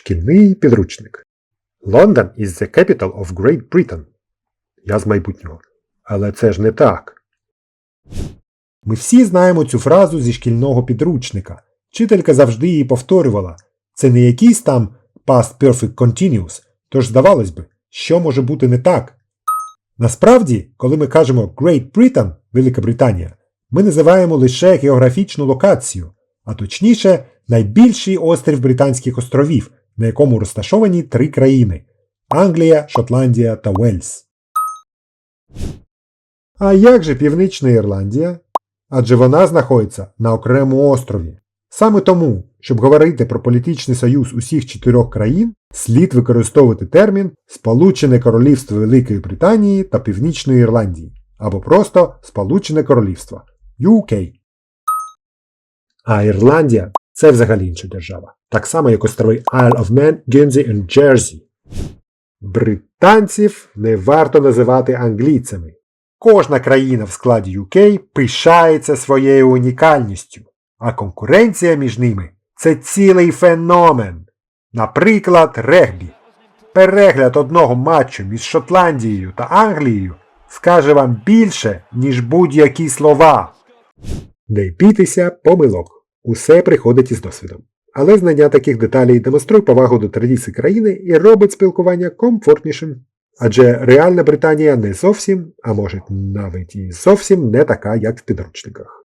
Шкільний підручник. London is the capital of Great Britain. Я з майбутнього. Але це ж не так. Ми всі знаємо цю фразу зі шкільного підручника. Вчителька завжди її повторювала. Це не якийсь там past perfect continuous, тож здавалось би, що може бути не так. Насправді, коли ми кажемо Great Britain, Велика Британія, ми називаємо лише географічну локацію, а точніше, найбільший острів Британських островів, на якому розташовані три країни Англія, Шотландія та Уельс. А як же Північна Ірландія? Адже вона знаходиться на окремому острові. Саме тому, щоб говорити про політичний союз усіх чотирьох країн, слід використовувати термін Сполучене Королівство Великої Британії та Північної Ірландії або просто Сполучене Королівство UK. А Ірландія це взагалі інша держава, так само як острови Isle of Man, Guernsey and Jersey. Британців не варто називати англійцями. Кожна країна в складі UK пишається своєю унікальністю, а конкуренція між ними це цілий феномен. Наприклад, регбі. Перегляд одного матчу між Шотландією та Англією скаже вам більше, ніж будь-які слова. Не бійтеся помилок. Усе приходить із досвідом. Але знання таких деталей демонструє повагу до традицій країни і робить спілкування комфортнішим. Адже реальна Британія не зовсім, а може навіть і зовсім не така, як в підручниках.